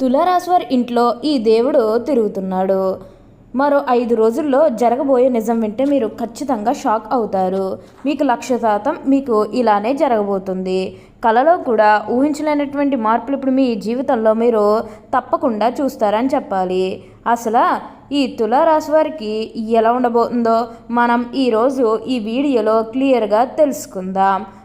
తులారాశ్వర్ వారి ఇంట్లో ఈ దేవుడు తిరుగుతున్నాడు. మరో ఐదు రోజుల్లో జరగబోయే నిజం వింటే మీరు ఖచ్చితంగా షాక్ అవుతారు. మీకు లక్ష శాతం మీకు ఇలానే జరగబోతుంది. కళలో కూడా ఊహించలేనటువంటి మార్పులు ఇప్పుడు మీ జీవితంలో మీరు తప్పకుండా చూస్తారని చెప్పాలి. అసలు ఈ తులారాశి వారికి ఎలా ఉండబోతుందో మనం ఈరోజు ఈ వీడియోలో క్లియర్గా తెలుసుకుందాం.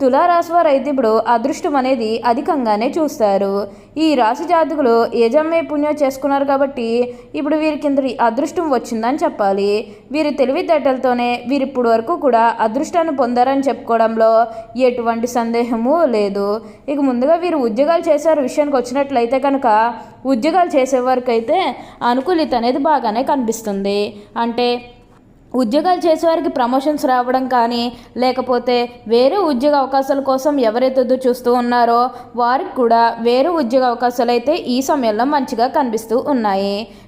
తులారాశి వారు అయితే ఇప్పుడు అదృష్టం అనేది అధికంగానే చూస్తారు. ఈ రాశి జాతకులు యజమ్మే పుణ్యం చేసుకున్నారు కాబట్టి ఇప్పుడు వీరికి ఇంత అదృష్టం వచ్చిందని చెప్పాలి. వీరి తెలివితేటలతోనే వీరు ఇప్పుడు వరకు కూడా అదృష్టాన్ని పొందారని చెప్పుకోవడంలో ఎటువంటి సందేహము లేదు. ఇక ముందుగా వీరు ఉద్యోగాలు చేశారు విషయానికి వచ్చినట్లయితే కనుక ఉద్యోగాలు చేసేవారికి అయితే అనుకూలిత అనేది బాగానే కనిపిస్తుంది. అంటే ఉద్యోగాలు చేసేవారికి ప్రమోషన్స్ రావడం కానీ లేకపోతే వేరే ఉద్యోగ అవకాశాల కోసం ఎవరైతే చూస్తూ ఉన్నారో వారికి కూడా వేరే ఉద్యోగ అవకాశాలు అయితే ఈ సమయంలో మంచిగా కనిపిస్తూ ఉన్నాయి.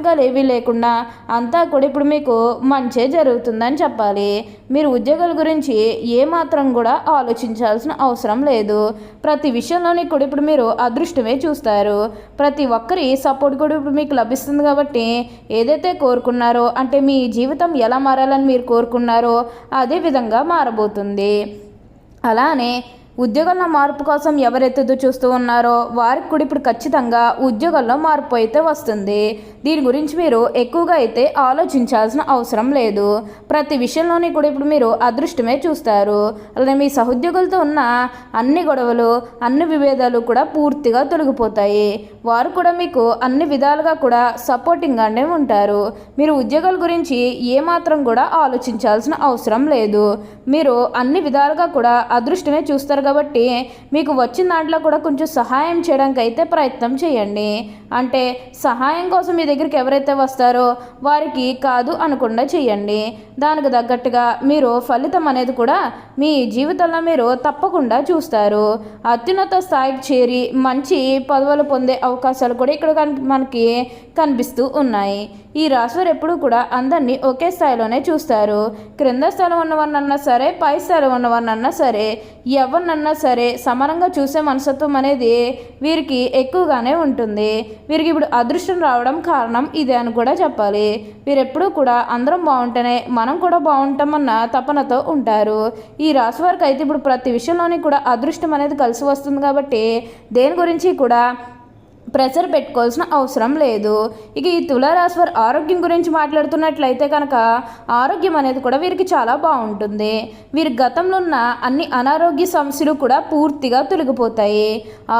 ఆటంకాలు ఏవీ లేకుండా అంతా కూడా ఇప్పుడు మీకు మంచే జరుగుతుందని చెప్పాలి. మీరు ఉద్యోగాల గురించి ఏమాత్రం కూడా ఆలోచించాల్సిన అవసరం లేదు. ప్రతి విషయంలోని కూడా ఇప్పుడు మీరు అదృష్టమే చూస్తారు. ప్రతి ఒక్కరి సపోర్ట్ కూడా ఇప్పుడు మీకు లభిస్తుంది కాబట్టి ఏదైతే కోరుకున్నారో అంటే మీ జీవితం ఎలా మారాలని మీరు కోరుకున్నారో అదే విధంగా మారబోతుంది. అలానే ఉద్యోగంలో మార్పు కోసం ఎవరైతే చూస్తూ ఉన్నారో వారికి కూడా ఇప్పుడు ఖచ్చితంగా ఉద్యోగంలో మార్పు అయితే వస్తుంది. దీని గురించి మీరు ఎక్కువగా అయితే ఆలోచించాల్సిన అవసరం లేదు. ప్రతి విషయంలోని కూడా ఇప్పుడు మీరు అదృష్టమే చూస్తారు. అలానే మీ సహోద్యోగులతో ఉన్న అన్ని గొడవలు అన్ని విభేదాలు కూడా పూర్తిగా తొలగిపోతాయి. వారు కూడా మీకు అన్ని విధాలుగా కూడా సపోర్టింగ్గానే ఉంటారు. మీరు ఉద్యోగాల గురించి ఏమాత్రం కూడా ఆలోచించాల్సిన అవసరం లేదు. మీరు అన్ని విధాలుగా కూడా అదృష్టమే చూస్తారు కాబట్టి మీకు వచ్చిన దాంట్లో కూడా కొంచెం సహాయం చేయడానికి అయితే ప్రయత్నం చేయండి. అంటే సహాయం కోసం మీ దగ్గరికి ఎవరైతే వస్తారో వారికి కాదు అనకుండా చేయండి. దానికి తగ్గట్టుగా మీరు ఫలితం అనేది కూడా మీ జీవితంలో మీరు తప్పకుండా చూస్తారు. అత్యున్నత స్థాయికి చేరి మంచి పదవులు పొందే అవకాశాలు కూడా ఇక్కడ మనకి కనిపిస్తూ ఉన్నాయి. ఈ రాశివారు ఎప్పుడూ కూడా అందరినీ ఒకే స్థాయిలోనే చూస్తారు. క్రింద స్థాయిలో ఉన్నవారినన్నా సరే పై స్థాయిలో ఉన్నవారినన్నా సరే ఎవరినన్నా సరే సమానంగా చూసే మనసత్వం అనేది వీరికి ఎక్కువగానే ఉంటుంది. వీరికి ఇప్పుడు అదృష్టం రావడం కారణం ఇదే అని కూడా చెప్పాలి. వీరెప్పుడూ కూడా అందరం బాగుంటేనే మనం కూడా బాగుంటామన్న తపనతో ఉంటారు. ఈ రాశి వారికి అయితే ఇప్పుడు ప్రతి విషయంలోని కూడా అదృష్టం అనేది కలిసి వస్తుంది కాబట్టి దేని గురించి కూడా ప్రెషర్ పెట్టుకోవాల్సిన అవసరం లేదు. ఇక ఈ తులారాశి వారి ఆరోగ్యం గురించి మాట్లాడుతున్నట్లయితే కనుక ఆరోగ్యం అనేది కూడా వీరికి చాలా బాగుంటుంది. వీరి గతంలో ఉన్న అన్ని అనారోగ్య సమస్యలు కూడా పూర్తిగా తొలగిపోతాయి.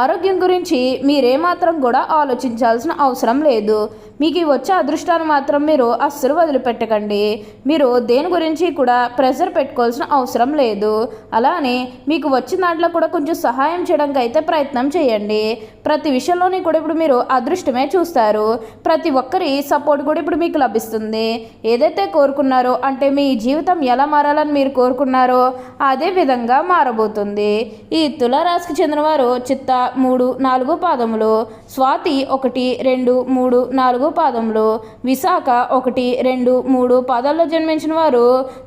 ఆరోగ్యం గురించి మీరేమాత్రం కూడా ఆలోచించాల్సిన అవసరం లేదు. మీకు ఈ వచ్చే అదృష్టాన్ని మాత్రం మీరు అస్సలు వదిలిపెట్టకండి. మీరు దేని గురించి కూడా ప్రెషర్ పెట్టుకోవాల్సిన అవసరం లేదు. అలానే మీకు వచ్చిన దాంట్లో కూడా కొంచెం సహాయం చేయడానికి అయితే ప్రయత్నం చేయండి. ప్రతి విషయంలోని కూడా ఇప్పుడు మీరు అదృష్టమే చూస్తారు. ప్రతి ఒక్కరి సపోర్ట్ కూడా ఇప్పుడు మీకు లభిస్తుంది. ఏదైతే కోరుకున్నారో అంటే మీ జీవితం ఎలా మారాలని మీరు కోరుకున్నారో అదే విధంగా మారబోతుంది. ఈ తులారాశికి చెందినవారు చిత్త మూడు నాలుగు పాదములు స్వాతి ఒకటి రెండు మూడు నాలుగు పాదములు విశాఖ ఒకటి రెండు మూడు పాదాల్లో జన్మించిన వారు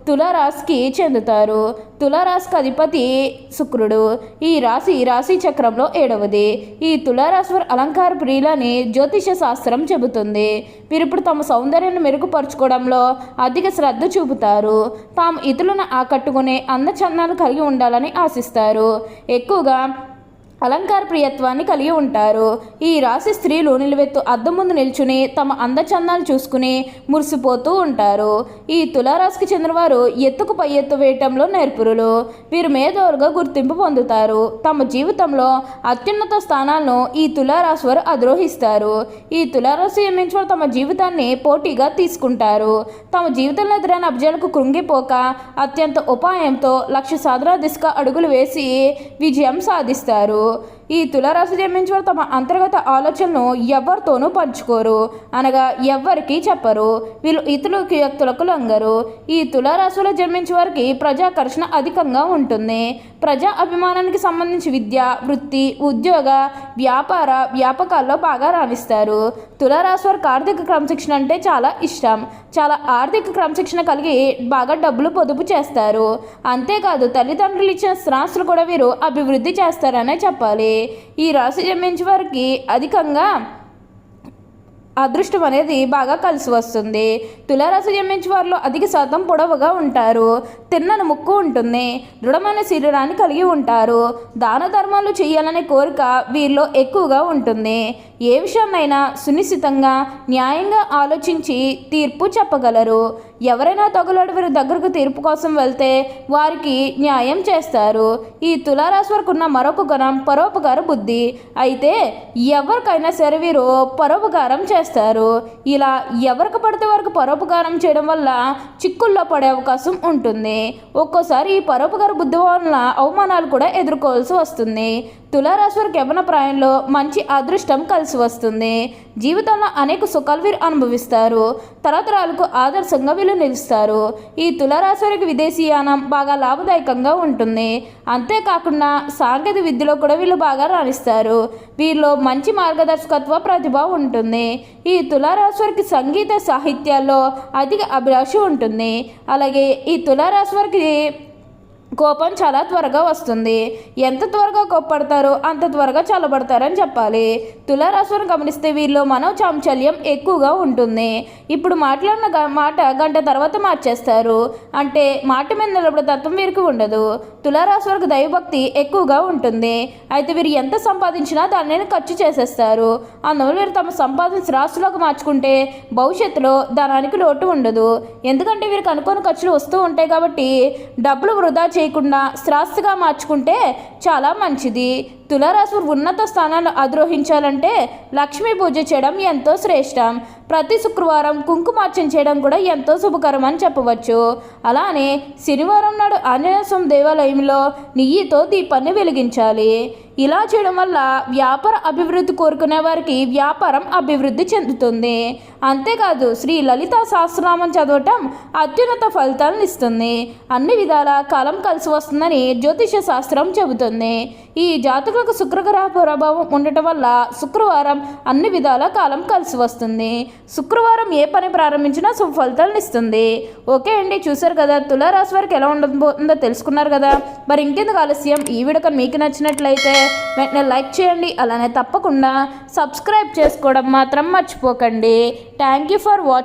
తులారాశికి చెందుతారు. తులారాశికి అధిపతి శుక్రుడు. ఈ రాశి రాశి చక్రంలో ఏడవది. ఈ తులారాశి వారి అలంకార ప్రియులని జ్యోతిష శాస్త్రం చెబుతుంది. వీరిప్పుడు తమ సౌందర్యాన్ని మెరుగుపరుచుకోవడంలో అధిక శ్రద్ధ చూపుతారు. తాము ఇతరులను ఆకట్టుకునే అందచందాలు కలిగి ఉండాలని ఆశిస్తారు. ఎక్కువగా అలంకార ప్రియత్వాన్ని కలిగి ఉంటారు. ఈ రాశి స్త్రీలు నిలువెత్తు అద్దం ముందు నిల్చుని తమ అందచందాలు చూసుకుని మురిసిపోతూ ఉంటారు. ఈ తులారాశికి చెందినవారు ఎత్తుకు పై ఎత్తు వేయటంలో నేర్పురులు. వీరు మేధోలుగా గుర్తింపు పొందుతారు. తమ జీవితంలో అత్యున్నత స్థానాలను ఈ తులారాశి వారు అధిరోహిస్తారు. ఈ తులారాశి జన్మించిన తమ జీవితాన్ని పోటీగా తీసుకుంటారు. తమ జీవితంలో ఎదురైన అబ్జాలకు కృంగిపోక అత్యంత ఉపాయంతో లక్ష్య సాధన దిశగా అడుగులు వేసి విజయం సాధిస్తారు. México ఈ తులారాశి జన్మించిన వారు తమ అంతర్గత ఆలోచనను ఎవరితోనూ పంచుకోరు. అనగా ఎవ్వరికీ చెప్పరు. వీళ్ళు ఇతరులకి వ్యక్తులకు లొంగరు. ఈ తులారాశిలో జన్మించే వారికి ప్రజాకర్షణ అధికంగా ఉంటుంది. ప్రజా అభిమానానికి సంబంధించి విద్య వృత్తి ఉద్యోగ వ్యాపార వ్యాపకాల్లో బాగా రాణిస్తారు. తులారాశి వారికి ఆర్థిక క్రమశిక్షణ అంటే చాలా ఇష్టం. చాలా ఆర్థిక క్రమశిక్షణ కలిగి బాగా డబ్బులు పొదుపు చేస్తారు. అంతేకాదు తల్లిదండ్రులు ఇచ్చిన స్థిరాస్తులు కూడా వీరు అభివృద్ధి చేస్తారనే చెప్పాలి. ఈ రాశి జన్మించే వారికి అధికంగా అదృష్టం అనేది బాగా కలిసి వస్తుంది. తులారాశి జన్మించే వారిలో అధిక శాతం పొడవుగా ఉంటారు. తిన్నను ముక్కు ఉంటుంది. దృఢమైన శరీరాన్ని కలిగి ఉంటారు. దాన ధర్మాలు చేయాలనే కోరిక వీరిలో ఎక్కువగా ఉంటుంది. ఏ విషయాన్నైనా సునిశ్చితంగా న్యాయంగా ఆలోచించి తీర్పు చెప్పగలరు. ఎవరైనా తగులాడు వీరి దగ్గరకు తీర్పు కోసం వెళ్తే వారికి న్యాయం చేస్తారు. ఈ తులారాశి వరకు ఉన్న మరొక గుణం పరోపకార బుద్ధి. అయితే ఎవరికైనా సరే వీరు పరోపకారం చేస్తారు. ఇలా ఎవరికి పడితే వారికి పరోపకారం చేయడం వల్ల చిక్కుల్లో పడే అవకాశం ఉంటుంది. ఒక్కోసారి ఈ పరోపకార బుద్ధి వలన అవమానాలు కూడా ఎదుర్కోవాల్సి వస్తుంది. తులారాశి వారికి యవన ప్రాయంలో మంచి అదృష్టం కలిసి వస్తుంది. జీవితంలో అనేక సుఖాలు వీరు అనుభవిస్తారు. తరతరాలకు ఆదర్శంగా వీళ్ళు నిలుస్తారు. ఈ తులారాశి వారికి విదేశీయానం బాగా లాభదాయకంగా ఉంటుంది. అంతేకాకుండా సాంకేతిక విద్యలో కూడా వీళ్ళు బాగా రాణిస్తారు. వీరిలో మంచి మార్గదర్శకత్వ ప్రతిభ ఉంటుంది. ఈ తులారాశి వారికి సంగీత సాహిత్యాల్లో అధిక అభిలాష ఉంటుంది. అలాగే ఈ తులారాశి వారికి కోపం చాలా త్వరగా వస్తుంది. ఎంత త్వరగా కోప్పడతారో అంత త్వరగా చల్లబడతారని చెప్పాలి. తులారాశిని గమనిస్తే వీరిలో మనో చాంచల్యం ఎక్కువగా ఉంటుంది. ఇప్పుడు మాట్లాడిన గ- మాట గంట తర్వాత మార్చేస్తారు. అంటే మాట మీద నిలబడే తత్వం వీరికి ఉండదు. తులారాశి వారికి దైవభక్తి ఎక్కువగా ఉంటుంది. అయితే వీరు ఎంత సంపాదించినా దానిని ఖర్చు చేసేస్తారు. అందువల్ల వీరు తమ సంపాదించి రాశిలోకి మార్చుకుంటే భవిష్యత్తులో ధనానికి లోటు ఉండదు. ఎందుకంటే వీరికి అనుకోని ఖర్చులు వస్తూ ఉంటాయి కాబట్టి డబ్బులు వృధా చేయకుండా శ్రాస్తుగా మార్చుకుంటే చాలా మంచిది. తులారాశి ఉన్నత స్థానాలు అధిరోహించాలంటే లక్ష్మీ పూజ చేయడం ఎంతో శ్రేష్టం. ప్రతి శుక్రవారం కుంకుమార్చన చేయడం కూడా ఎంతో శుభకరం అని చెప్పవచ్చు. అలానే శనివారం నాడు ఆంజనేయస్వామి దేవాలయంలో నెయ్యితో దీపాన్ని వెలిగించాలి. ఇలా చేయడం వల్ల వ్యాపార అభివృద్ధి కోరుకునే వారికి వ్యాపారం అభివృద్ధి చెందుతుంది. అంతేకాదు శ్రీ లలిత సహస్రనామం చదవటం అత్యున్నత ఫలితాలను ఇస్తుంది. అన్ని విధాల కాలం కలిసి వస్తుందని జ్యోతిష శాస్త్రం చెబుతుంది. ఈ జాతకులకు శుక్రగ్రహ ప్రభావం ఉండటం వల్ల శుక్రవారం అన్ని విధాల కాలం కలిసి వస్తుంది. శుక్రవారం ఏ పని ప్రారంభించినా శుభ ఫలితాలను ఇస్తుంది. ఓకే అండి చూసారు కదా తులారాశి వారికి ఎలా ఉండబోతుందో తెలుసుకున్నారు కదా. మరి ఇంకెందుకు ఆలస్యం? ఈ వీడియో కనుక మీకు నచ్చినట్లయితే వెంటనే లైక్ చేయండి అలానే తప్పకుండా సబ్స్క్రైబ్ చేసుకోవడం మాత్రం మర్చిపోకండి. Thank you for watching